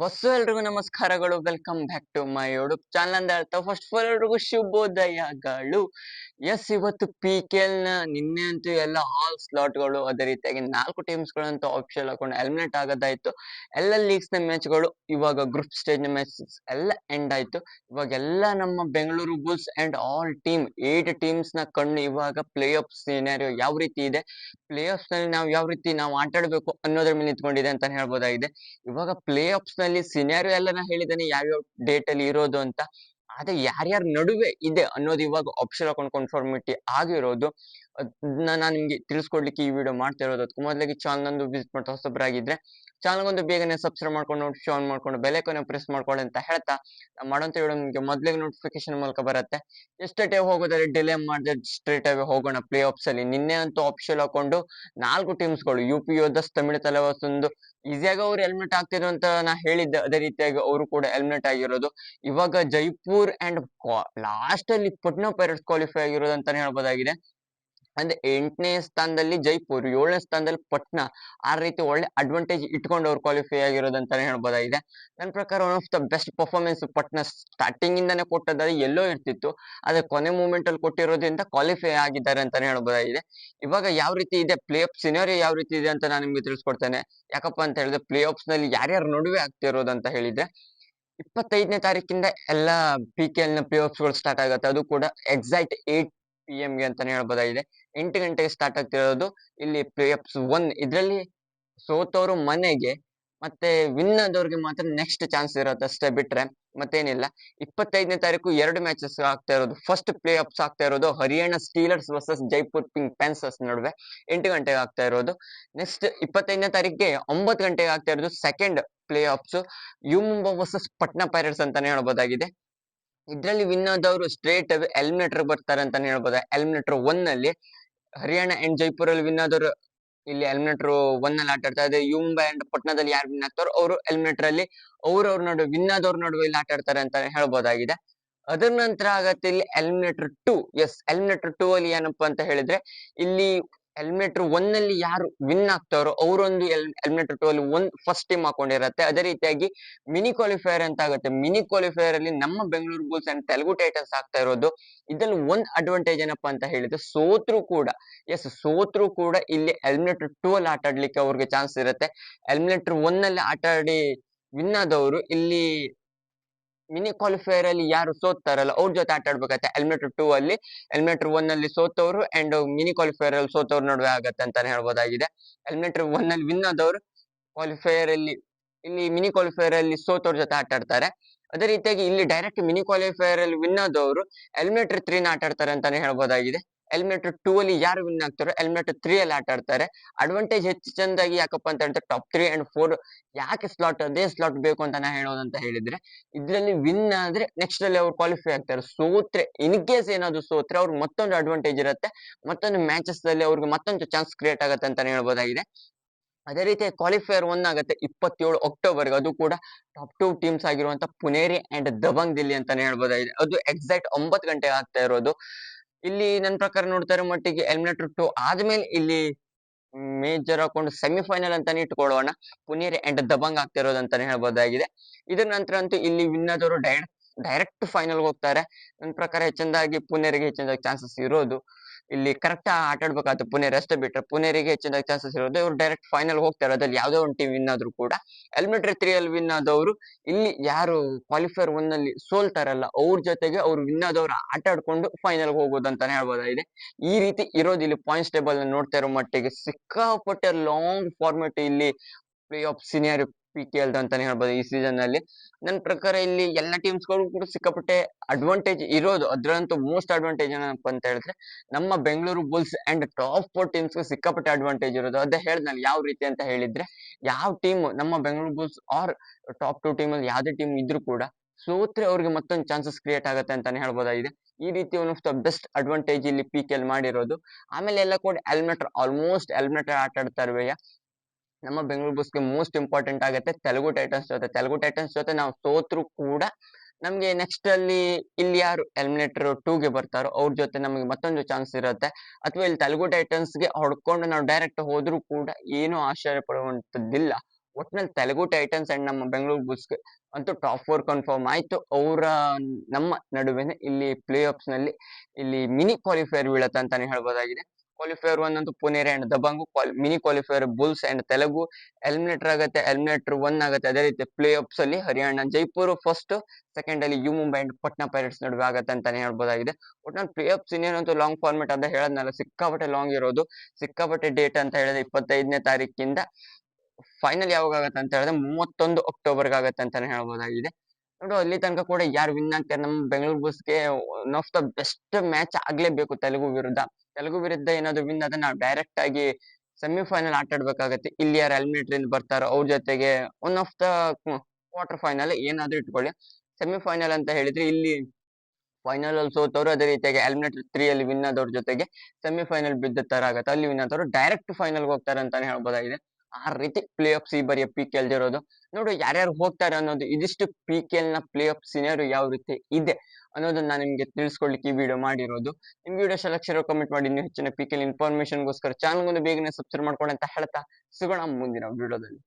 Bus ಎಲ್ರಿಗೂ ನಮಸ್ಕಾರಗಳು. Welcome back to my YouTube channel ಅಂತ ಫಸ್ಟ್ ಆಫ್ ಆಲ್ ಎಲ್ರಿಗೂ ಶುಭೋದಯಗಳು. ಎಸ್ ಇವತ್ತು ಪಿ ಕೆ ಎಲ್ನ ನಿನ್ನೆ ಅಂತೂ ಎಲ್ಲ ಆಲ್ ಸ್ಲಾಟ್ಗಳು ಅದೇ ರೀತಿಯಾಗಿ ನಾಲ್ಕು ಟೀಮ್ಸ್ ಗಳಂತೂ ಆಫಿಷಿಯಲ್ ಹಾಕೊಂಡು ಎಲಿಮಿನೇಟ್ ಆಗೋದಾಯ್ತು. ಎಲ್ಲ ಲೀಗ್ಸ್ನ ಮ್ಯಾಚ್ಗಳು ಇವಾಗ ಗ್ರೂಪ್ ಸ್ಟೇಜ್ನ ಮ್ಯಾಚಸ್ ಎಲ್ಲ ಎಂಡ್ ಆಯ್ತು. ಇವಾಗ ಎಲ್ಲ ನಮ್ಮ Bengaluru Bulls and all team eight ಟೀಮ್ಸ್ನ ಕಣ್ಣು ಇವಾಗ ಪ್ಲೇ ಆಫ್ ಸಿನಾರಿಯೋ ಯಾವ ರೀತಿ ಇದೆ? ಪ್ಲೇ ಆಫ್ಸ್ನಲ್ಲಿ ನಾವು ಯಾವ ರೀತಿ ನಾವು ಆಟ ಆಡ್ಬೇಕು ಅನ್ನೋದ್ರ ಮೇಲೆ ನಿಂತ್ಕೊಂಡಿದೆ ಅಂತ ಹೇಳ್ಬೋದಾಗಿದೆ. ಇವಾಗ ಪ್ಲೇ ಆಫ್ಸ್ನಲ್ಲಿ ಸಿನಾರಿಯೋ ಎಲ್ಲ ಹೇಳಿದ್ದೇನೆ, ಯಾವ್ಯಾವ ಡೇಟ್ ಅಲ್ಲಿ ಇರೋದು ಅಂತ. ಆದ್ರೆ ಯಾರ್ಯಾರ ನಡುವೆ ಇದೆ ಅನ್ನೋದು ಇವಾಗ ಹಾಕೊಂಡು ಕನ್ಫರ್ಮಿಟಿ ಆಗಿರೋದು ನಾನು ನಿಮ್ಗೆ ತಿಳಿಸ್ಕೊಡ್ಲಿಕ್ಕೆ ಈ ವಿಡಿಯೋ ಮಾಡ್ತಾ ಇರೋದು ಅದಕ್ಕೂ ಮೊದಲಿಗೆ ಚಾನಲ್ ವಿಸಿಟ್ ಮಾಡ್ತಾ ಹೊಸಬ್ರಾಗಿದ್ರೆ ಚಾನಲ್ ಒಂದು ಬೇಗನೆ ಸಬ್ಸ್ಕ್ರೈಬ್ ಮಾಡ್ಕೊಂಡು ನೋಟಿಫಿಕೇಶನ್ ಆನ್ ಮಾಡ್ಕೊಂಡು ಬೆಲೆಕೋನೆ ಪ್ರೆಸ್ ಮಾಡ್ಕೊಳ್ಳಿ ಅಂತ ಹೇಳ್ತಾ ನಾವು ಮಾಡೋಂತ ವಿಡಿಯೋ ನಿಮಗೆ ಮೊದಲಿಗೆ ನೋಟಿಫಿಕೇಶನ್ ಮೂಲಕ ಬರುತ್ತೆ. ಎಷ್ಟೇ ಟೈಮ್ ಹೋಗೋದಾದ್ರೆ ಡಿಲೇ ಮಾಡಿದ್ರೆ ಸ್ಟ್ರೇಟ್ ಆಗಿ ಹೋಗೋಣ ಪ್ಲೇ ಆಫ್ಸ್ ಅಲ್ಲಿ. ನಿನ್ನೆ ಅಂತೂ ಆಪ್ಷನ್ ಹಾಕೊಂಡು ನಾಲ್ಕು ಟೀಮ್ಸ್ಗಳು ಗಳು ಯು ಪಿ ಯೋಧಸ್ ತಮಿಳು ತಲವಾಸೊಂದು ಈಸಿಯಾಗಿ ಅವ್ರು ಹೆಲ್ಮೆಟ್ ಆಗ್ತಿದ್ರು ಅಂತ ನಾ ಹೇಳಿದ್ದೆ. ಅದೇ ರೀತಿಯಾಗಿ ಅವರು ಕೂಡ ಹೆಲ್ಮೆಟ್ ಆಗಿರೋದು. ಇವಾಗ ಜೈಪುರ್ ಅಂಡ್ ಲಾಸ್ಟ್ ಅಲ್ಲಿ ಪಟ್ನಾ ಪೈರಟ್ಸ್ ಕ್ವಾಲಿಫೈ ಆಗಿರೋದು ಅಂತಾನೆ ಹೇಳ್ಬೋದಾಗಿದೆ. ಅಂದ್ರೆ ಎಂಟನೇ ಸ್ಥಾನದಲ್ಲಿ ಜೈಪುರ್, ಏಳನೇ ಸ್ಥಾನದಲ್ಲಿ ಪಟ್ನಾ. ಆ ರೀತಿ ಒಳ್ಳೆ ಅಡ್ವಾಂಟೇಜ್ ಇಟ್ಕೊಂಡು ಅವ್ರು ಕ್ವಾಲಿಫೈ ಆಗಿರೋದು ಅಂತಾನೆ ಹೇಳ್ಬೋದಾಗಿದೆ. ನನ್ನ ಪ್ರಕಾರ one of the best performance Patna starting ಇಂದಾನೆ ಕೊಟ್ಟದಾದ್ರೆ ಎಲ್ಲೋ ಇರ್ತಿತ್ತು. ಆದ್ರೆ ಕೊನೆ ಮೂಮೆಂಟ್ ಅಲ್ಲಿ ಕೊಟ್ಟಿರೋದ್ರಿಂದ ಕ್ವಾಲಿಫೈ ಆಗಿದ್ದಾರೆ ಅಂತಾನೆ ಹೇಳ್ಬೋದಾಗಿದೆ. ಇವಾಗ ಯಾವ ರೀತಿ ಇದೆ ಪ್ಲೇ ಆಫ್ ಸಿನಾರಿ ಯಾವ ರೀತಿ ಇದೆ ಅಂತ ನಾನು ನಿಮ್ಗೆ ತಿಳಿಸ್ಕೊಡ್ತೇನೆ. ಯಾಕಪ್ಪ ಅಂತ ಹೇಳಿದ್ರೆ ಪ್ಲೇ ಆಫ್ಸ್ನಲ್ಲಿ ಯಾರ್ಯಾರು ನಡುವೆ ಆಗ್ತಿರೋದು ಅಂತ ಹೇಳಿದ್ರೆ, ಇಪ್ಪತ್ತೈದನೇ ತಾರೀಕಿಂದ ಎಲ್ಲ ಪಿ ಕೆ ಎಲ್ನ ಪ್ಲೇ ಆಫ್ಸ್ಗಳು ಸ್ಟಾರ್ಟ್ ಆಗುತ್ತೆ. ಅದು ಕೂಡ ಎಕ್ಸಾಕ್ಟ್ ಏಟ್ ಪಿ ಎಂ ಗೆ ಅಂತಾನೆ ಹೇಳ್ಬೋದಾಗಿದೆ. ಎಂಟು ಗಂಟೆಗೆ ಸ್ಟಾರ್ಟ್ ಆಗ್ತಿರೋದು ಇಲ್ಲಿ ಪ್ಲೇ ಆಫ್ಸ್ ಒನ್ ಇದರಲ್ಲಿ ಸೋತವರು ಮನೆಗೆ, ಮತ್ತೆ ವಿನ್ ಆದವ್ರಿಗೆ ಮಾತ್ರ ನೆಕ್ಸ್ಟ್ ಚಾನ್ಸ್ ಇರುತ್ತೆ ಅಷ್ಟೇ ಬಿಟ್ರೆ ಮತ್ತೇನಿಲ್ಲ. ಇಪ್ಪತ್ತೈದನೇ ತಾರೀಕು ಎರಡು ಮ್ಯಾಚಸ್ ಆಗ್ತಾ ಇರೋದು. ಫಸ್ಟ್ ಪ್ಲೇ ಆಫ್ಸ್ ಆಗ್ತಾ ಇರೋದು Haryana Steelers versus Jaipur Pink Panthers ನಡುವೆ ಎಂಟು ಗಂಟೆಗೆ ಆಗ್ತಾ ಇರೋದು. ನೆಕ್ಸ್ಟ್ ಇಪ್ಪತ್ತೈದನೇ ತಾರೀಕಿಗೆ ಒಂಬತ್ತು ಗಂಟೆಗೆ ಆಗ್ತಾ ಇರೋದು second playoffs U Mumba versus Patna Pirates ಅಂತಾನೆ ಹೇಳ್ಬೋದಾಗಿದೆ. ಇದ್ರಲ್ಲಿ ವಿನ್ ಆದವರು ಸ್ಟ್ರೇಟ್ ಎಲಿಮಿನೇಟರ್ ಬರ್ತಾರೆ ಅಂತಾನೆ ಹೇಳ್ಬೋದು. ಎಲಿಮಿನೇಟರ್ ಒನ್ನಲ್ಲಿ ಹರಿಯಾಣ ಅಂಡ್ ಜೈಪುರ್ ಅಲ್ಲಿ ವಿನ್ ಆದವರು ಇಲ್ಲಿ ಎಲಿಮಿನೇಟರ್ ಒನ್ನಲ್ಲಿ ಆಟ ಆಡ್ತಾರೆ ಅದೇ ಯು ಮುಂಬೈ ಅಂಡ್ ಪಟ್ನಾದಲ್ಲಿ ಯಾರು ವಿನ್ ಆಗ್ತಾರೋ ಅವರು ಎಲಿಮಿನೇಟರ್ ಅಲ್ಲಿ ಅವ್ರವ್ರ ನಡುವೆ ವಿನ್ ಆದವ್ರ ನಡುವೆ ಇಲ್ಲಿ ಆಟ ಆಡ್ತಾರೆ ಅಂತ ಹೇಳ್ಬೋದಾಗಿದೆ. ಅದರ ನಂತರ ಆಗತ್ತೆ ಇಲ್ಲಿ eliminator two yes eliminator two ಅಲ್ಲಿ ಏನಪ್ಪಾ ಅಂತ ಹೇಳಿದ್ರೆ ಇಲ್ಲಿ ಎಲಿಮಿನೇಟರ್ ಒನ್ನಲ್ಲಿ ಯಾರು ವಿನ್ ಆಗ್ತಾರೋ ಅವರೊಂದು ಎಲಿಮಿನೇಟರ್ ಟೂ ಅಲ್ಲಿ ಒಂದ್ ಫಸ್ಟ್ ಟೀಮ್ ಹಾಕೊಂಡಿರತ್ತೆ. ಅದೇ ರೀತಿಯಾಗಿ ಮಿನಿ ಕ್ವಾಲಿಫೈಯರ್ ಅಂತ ಆಗುತ್ತೆ. ಮಿನಿ ಕ್ವಾಲಿಫೈಯರ್ ಅಲ್ಲಿ ನಮ್ಮ Bengaluru Bulls and Telugu Titans ಆಗ್ತಾ ಇರೋದು. ಇದ್ರಲ್ಲಿ ಒಂದ್ ಅಡ್ವಾಂಟೇಜ್ ಏನಪ್ಪಾ ಅಂತ ಹೇಳಿದ್ರೆ ಸೋತ್ರು ಕೂಡ ಎಸ್ ಸೋತ್ರು ಕೂಡ ಇಲ್ಲಿ ಎಲಿಮಿನೇಟರ್ ಟೂ ಅಲ್ಲಿ ಆಟ ಆಡ್ಲಿಕ್ಕೆ ಅವ್ರಿಗೆ ಚಾನ್ಸ್ ಇರುತ್ತೆ. ಎಲಿಮಿನೇಟರ್ ಒನ್ ಅಲ್ಲಿ ಆಟ ಆಡಿ ವಿನ್ ಆದವರು ಇಲ್ಲಿ ಮಿನಿ ಕ್ವಾಲಿಫೈಯರ್ ಅಲ್ಲಿ ಯಾರು ಸೋತಾರಲ್ಲ ಅವ್ರ ಜೊತೆ ಆಟ ಆಡ್ಬೇಕಾಗತ್ತೆ ಎಲಿಮಿನೇಟರ್ ಟೂ ಅಲ್ಲಿ ಎಲಿಮಿನೇಟರ್ ಒನ್ ಅಲ್ಲಿ ಸೋತವ್ರು ಅಂಡ್ ಮಿನಿ ಕ್ವಾಲಿಫೈಯರ್ ಅಲ್ಲಿ ಸೋತವ್ರ ನಡುವೆ ಆಗತ್ತೆ ಅಂತಾನೆ ಹೇಳ್ಬೋದಾಗಿದೆ. ಎಲಿಮಿನೇಟರ್ ಒನ್ ಅಲ್ಲಿ ವಿನ್ ಆದವರು ಕ್ವಾಲಿಫೈಯರ್ ಅಲ್ಲಿ, ಇಲ್ಲಿ ಮಿನಿ ಕ್ವಾಲಿಫೈಯರ್ ಅಲ್ಲಿ ಸೋತವ್ರ ಜೊತೆ ಆಟ ಆಡ್ತಾರೆ ಅದೇ ರೀತಿಯಾಗಿ ಇಲ್ಲಿ ಡೈರೆಕ್ಟ್ ಮಿನಿ ಕ್ವಾಲಿಫೈಯರ್ ಅಲ್ಲಿ ವಿನ್ ಆದವರು ಎಲಿಮಿನೇಟರ್ ತ್ರೀನ ಆಟ ಆಡ್ತಾರೆ ಅಂತಾನೆ ಹೇಳ್ಬೋದಾಗಿದೆ. ಎಲಿಮಿನೇಟರ್ ಟೂ ಅಲ್ಲಿ ಯಾರು ವಿನ್ ಆಗ್ತಾರೋ ಎಲಿಮಿನೇಟರ್ ತ್ರೀ ಅಲ್ಲಿ ಆಟ ಆಡ್ತಾರೆ. ಅಡ್ವಾಂಟೇಜ್ ಹೆಚ್ಚು ಚಂದಾಗಿ ಯಾಕಪ್ಪ ಅಂತ ಹೇಳಿದ್ರೆ ಟಾಪ್ ತ್ರೀ ಅಂಡ್ ಫೋರ್ ಯಾಕೆ ಸ್ಲಾಟ್ ಅದೇ ಸ್ಲಾಟ್ ಬೇಕು ಅಂತ ನಾ ಅಂತ ಹೇಳಿದ್ರೆ, ಇದರಲ್ಲಿ ವಿನ್ ಆದ್ರೆ ನೆಕ್ಸ್ಟ್ ಅಲ್ಲಿ ಅವ್ರು ಕ್ವಾಲಿಫೈ ಆಗ್ತಾರೆ. ಸೋತ್ರೆ ಇನ್ ಕೇಸ್ ಏನಾದ್ರು ಸೋತ್ರೆ ಅವ್ರಿಗೆ ಮತ್ತೊಂದು ಅಡ್ವಾಂಟೇಜ್ ಇರುತ್ತೆ, ಮತ್ತೊಂದು ಮ್ಯಾಚಸ್ ಅಲ್ಲಿ ಅವ್ರಿಗೆ ಮತ್ತೊಂದು ಚಾನ್ಸ್ ಕ್ರಿಯೇಟ್ ಆಗುತ್ತೆ ಅಂತಾನೆ ಹೇಳ್ಬೋದಾಗಿದೆ. ಅದೇ ರೀತಿ ಕ್ವಾಲಿಫೈಯರ್ ಒನ್ ಆಗುತ್ತೆ ಇಪ್ಪತ್ತೇಳು ಅಕ್ಟೋಬರ್ಗೆ ಅದು ಕೂಡ ಟಾಪ್ ಟೂ ಟೀಮ್ಸ್ ಆಗಿರುವಂತ ಪುನೇರಿ ಅಂಡ್ ದಬಂಗ್ ದಿಲ್ಲಿ ಅಂತಾನೆ ಹೇಳ್ಬೋದಾಗಿದೆ. ಅದು ಎಕ್ಸಾಕ್ಟ್ ಒಂಬತ್ತು ಗಂಟೆಗೆ ಆಗ್ತಾ ಇರೋದು. ಇಲ್ಲಿ ನನ್ನ ಪ್ರಕಾರ ನೋಡ್ತಾರೆ ಮಟ್ಟಿಗೆ ಎಲಿಮಿನೇಟರ್ ಟು ಆದ್ಮೇಲೆ ಇಲ್ಲಿ ಮೇಜರ್ ಹಾಕೊಂಡು ಸೆಮಿಫೈನಲ್ ಅಂತಾನೆ ಇಟ್ಕೊಳ್ಳೋಣ. ಪುನೀರ್ ಅಂಡ್ ದಬಂಗ್ ಆಗ್ತಿರೋದು ಅಂತಾನೆ ಹೇಳ್ಬೋದಾಗಿದೆ. ಇದರ ನಂತರ ಅಂತೂ ಇಲ್ಲಿ ವಿನ್ ಆದವರು ಡೈರೆಕ್ಟ್ ಡೈರೆಕ್ಟ್ ಫೈನಲ್ ಹೋಗ್ತಾರೆ. ನನ್ನ ಪ್ರಕಾರ ಹೆಚ್ಚಿನದಾಗಿ ಪುನೇರಿಗೆ ಹೆಚ್ಚಿನದಾಗಿ ಚಾನ್ಸಸ್ ಇರೋದು. ಇಲ್ಲಿ ಕರೆಕ್ಟ್ ಆಟ ಆಡ್ಬೇಕಾಗುತ್ತೆ. ಪುಣೆ ಅಷ್ಟೇ ಬಿಟ್ರೆ ಪುನೇರಿಗೆ ಹೆಚ್ಚಿನ ಚಾನ್ಸಸ್ ಇರೋದು. ಇವರು ಡೈರೆಕ್ಟ್ ಫೈನಲ್ ಹೋಗ್ತಾರೆ. ಅದ್ರಲ್ಲಿ ಯಾವುದೋ ಒಂದು ಟೀಮ್ ವಿನ್ ಆದ್ರೂ ಕೂಡ ಎಲಿಮಿನೇಟರಿ ತ್ರೀ ಅಲ್ಲಿ ವಿನ್ ಆದವರು ಇಲ್ಲಿ ಯಾರು ಕ್ವಾಲಿಫೈರ್ ಒನ್ ಅಲ್ಲಿ ಸೋಲ್ತಾರಲ್ಲ, ಅವ್ರ ಜೊತೆಗೆ ಅವ್ರು ವಿನ್ ಆದವ್ರು ಆಟ ಆಡ್ಕೊಂಡು ಫೈನಲ್ ಹೋಗೋದು ಅಂತಾನೆ ಹೇಳ್ಬೋದಾಗಿದೆ. ಈ ರೀತಿ ಇರೋದು ಇಲ್ಲಿ ಪಾಯಿಂಟ್ಸ್ ಟೇಬಲ್ ನೋಡ್ತಾ ಇರೋ ಮಟ್ಟಿಗೆ ಸಿಕ್ಕಾಪಟ್ಟೆ ಲಾಂಗ್ ಫಾರ್ಮೆಟ್ ಇಲ್ಲಿ playoff scenario P K L ಅಂತಾನೆ ಹೇಳ್ಬೋದು ಈ ಸೀಸನ್ ಅಲ್ಲಿ. ನನ್ನ ಪ್ರಕಾರ ಇಲ್ಲಿ ಎಲ್ಲ ಟೀಮ್ಸ್ಗಳು ಕೂಡ ಸಿಕ್ಕಾಪಟ್ಟೆ ಅಡ್ವಾಂಟೇಜ್ ಇರೋದು. ಅದ್ರಂತೂ ಮೋಸ್ಟ್ ಅಡ್ವಾಂಟೇಜ್ ಏನಪ್ಪ ಅಂತ ಹೇಳಿದ್ರೆ ನಮ್ಮ Bengaluru Bulls and top four teams ಸಿಕ್ಕಾಪಟ್ಟೆ ಅಡ್ವಾಂಟೇಜ್ ಇರೋದು. ಅದೇ ಹೇಳ್ದ್ನಲ್ಲ ಯಾವ ರೀತಿ ಅಂತ ಹೇಳಿದ್ರೆ ಯಾವ ಟೀಮ್ ನಮ್ಮ Bengaluru Bulls are top two team ಅಲ್ಲಿ ಯಾವುದೇ ಟೀಮ್ ಇದ್ರು ಕೂಡ ಸೋತ್ರೆ ಅವ್ರಿಗೆ ಮತ್ತೊಂದು ಚಾನ್ಸಸ್ ಕ್ರಿಯೇಟ್ ಆಗುತ್ತೆ ಅಂತಾನೆ ಹೇಳ್ಬೋದಾಗಿದೆ. ಈ ರೀತಿ one of the best advantage ಇಲ್ಲಿ ಪಿ ಕೆ ಎಲ್ ಮಾಡಿರೋದು. ಆಮೇಲೆ ಎಲ್ಲ ಕೂಡ ಎಲಿಮಿನೇಟರ್ ಆಲ್ಮೋಸ್ಟ್ ಎಲಿಮಿನೇಟರ್ ಆಟ ಆಡ್ತಾ ಇರುವೆಯ ನಮ್ಮ ಬೆಂಗಳೂರು ಬುಸ್ಗೆ ಮೋಸ್ಟ್ ಇಂಪಾರ್ಟೆಂಟ್ ಆಗುತ್ತೆ ತೆಲುಗು ಟೈಟನ್ಸ್ ಜೊತೆ ತೆಲುಗು ಟೈಟನ್ಸ್ ಜೊತೆ ನಾವು ಸೋತ್ರು ಕೂಡ ನಮಗೆ ನೆಕ್ಸ್ಟ್ ಅಲ್ಲಿ ಇಲ್ಲಿ ಯಾರು ಎಲಿಮಿನೇಟರ್ ಟೂಗೆ ಬರ್ತಾರೋ ಅವ್ರ ಜೊತೆ ನಮಗೆ ಮತ್ತೊಂದು ಚಾನ್ಸ್ ಇರುತ್ತೆ ಅಥವಾ ಇಲ್ಲಿ ತೆಲುಗು ಟೈಟನ್ಸ್ಗೆ ಹೊಡ್ಕೊಂಡು ನಾವು ಡೈರೆಕ್ಟ್ ಹೋದ್ರು ಕೂಡ ಏನು ಆಶ್ಚರ್ಯ ಪಡುವಂತದ್ದಿಲ್ಲ ಒಟ್ನಲ್ಲಿ ತೆಲುಗು ಟೈಟನ್ಸ್ ಅಂಡ್ ನಮ್ಮ ಬೆಂಗಳೂರು ಬುಲ್ಸ್‌ಗೆ ಅಂತೂ ಟಾಪ್ ಫೋರ್ ಕನ್ಫರ್ಮ್ ಆಯ್ತು. ಅವರ ನಮ್ಮ ನಡುವೆ ಇಲ್ಲಿ ಪ್ಲೇ ಆಫ್ಸ್ನಲ್ಲಿ ಇಲ್ಲಿ ಮಿನಿ ಕ್ವಾಲಿಫೈಯರ್ ಬೀಳತ್ತೆ ಅಂತಾನೆ ಹೇಳ್ಬೋದಾಗಿದೆ. ಕ್ವಾಲಿಫೈಯರ್ ಒನ್ ಅಂತೂ Puneri and Dabang mini qualifier Bulls and Telugu eliminator ಆಗುತ್ತೆ ಎಲಿಮಿನೇಟರ್ ಒನ್ ಆಗುತ್ತೆ ಅದೇ ರೀತಿ ಪ್ಲೇ ಆಫ್ಸ್ ಅಲ್ಲಿ ಹರಿಯಾಣ ಜೈಪುರ್ ಫಸ್ಟ್, ಸೆಕೆಂಡ್ ಅಲ್ಲಿ U Mumbai and Patna Pirates ನಡುವೆ ಆಗುತ್ತೆ ಅಂತಾನೆ ಹೇಳ್ಬೋದಾಗಿದೆ. ಒಟ್ನಲ್ಲಿ ಪ್ಲೇ ಆಫ್ಸ್ ಇನ್ನೇನಂತೂ ಲಾಂಗ್ ಫಾರ್ಮೆಟ್ ಅಂತ ಹೇಳದ್ನಲ್ಲ ಸಿಕ್ಕಾಪಟ್ಟೆ ಲಾಂಗ್ ಇರೋದು. ಸಿಕ್ಕಾಪಟ್ಟೆ ಡೇಟ್ ಅಂತ ಹೇಳಿದ್ರೆ 25ನೇ ತಾರೀಕಿಂದ ಫೈನಲ್ ಯಾವಾಗ ಆಗುತ್ತೆ ಅಂತ ಹೇಳಿದ್ರೆ 31 ಅಕ್ಟೋಬರ್‌ಗೆ ಆಗುತ್ತೆ ಅಂತಾನೆ ಹೇಳ್ಬೋದಾಗಿದೆ. ನೋಡು ಅಲ್ಲಿ ತನಕ ಕೂಡ ಯಾರು ವಿನ್ ಆಗ್ತಾರೆ ನಮ್ಮ Bengaluru ಬುಲ್ಸ್‌ಗೆ one of the best match ಆಗ್ಲೇಬೇಕು Telugu ವಿರುದ್ಧ. ತೆಲುಗು ವಿರುದ್ಧ ಏನಾದ್ರು ವಿನ್ ಆದ್ರೆ ನಾವು ಡೈರೆಕ್ಟ್ ಆಗಿ ಸೆಮಿಫೈನಲ್ ಆಟ ಆಡ್ಬೇಕಾಗತ್ತೆ. ಇಲ್ಲಿ ಯಾರು ಎಲಿಮಿನೇಟರ್ ಬರ್ತಾರೋ ಅವ್ರ ಜೊತೆಗೆ one of the quarter final ಏನಾದ್ರೂ ಇಟ್ಕೊಳ್ಳಿ. ಸೆಮಿಫೈನಲ್ ಅಂತ ಹೇಳಿದ್ರೆ ಇಲ್ಲಿ ಫೈನಲ್ ಅಲ್ಲಿ ಸೋತವರು ಅದೇ ರೀತಿಯಾಗಿ ಎಲಿಮಿನೇಟರ್ ತ್ರೀ ಅಲ್ಲಿ ವಿನ್ ಆದವ್ರ ಜೊತೆಗೆ ಸೆಮಿಫೈನಲ್ ಬಿದ್ದ ತರ ಆಗತ್ತೆ. ಅಲ್ಲಿ ವಿನ್ ಆದವರು ಡೈರೆಕ್ಟ್ ಫೈನಲ್‌ಗೆ ಹೋಗ್ತಾರೆ ಅಂತಾನೆ ಹೇಳ್ಬೋದಾಗಿದೆ. ಆ ರೀತಿ ಪ್ಲೇ ಆಫ್ಸ್ ಈ ಬಾರಿಯ ಪಿಕೆಎಲ್ ಇರೋದು. ನೋಡು ಯಾರ್ಯಾರು ಹೋಗ್ತಾರೆ ಅನ್ನೋದು, ಇದಿಷ್ಟು ಪಿ ಕೆ ಎಲ್ನ ಪ್ಲೇ ಆಫ್ ಸಿನಿಯರ್ ಯಾವ ರೀತಿ ಇದೆ ಅನ್ನೋದನ್ನ ನಾನು ನಿಮ್ಗೆ ತಿಳಿಸ್ಕೊಡ್ಲಿಕ್ಕೆ ಈ ವಿಡಿಯೋ ಮಾಡಿರೋದು. ನಿಮ್ಗೆ ವಿಡಿಯೋ ಇಷ್ಟ ಕಮೆಂಟ್ ಮಾಡಿ ನೀವು ಹೆಚ್ಚಿನ ಪಿಕೆಎಲ್ ಇನ್ಫಾರ್ಮೇಷನ್‌ಗೋಸ್ಕರ ಚಾನಲ್‌ಗೊಂದು ಬೇಗನೆ ಸಬ್ಸ್ಕ್ರೈಬ್ ಮಾಡ್ಕೊಳ್ಳಿ ಅಂತ ಹೇಳ್ತಾ ಸಿಗೋಣ ಮುಂದಿನ ವಿಡಿಯೋದಲ್ಲಿ.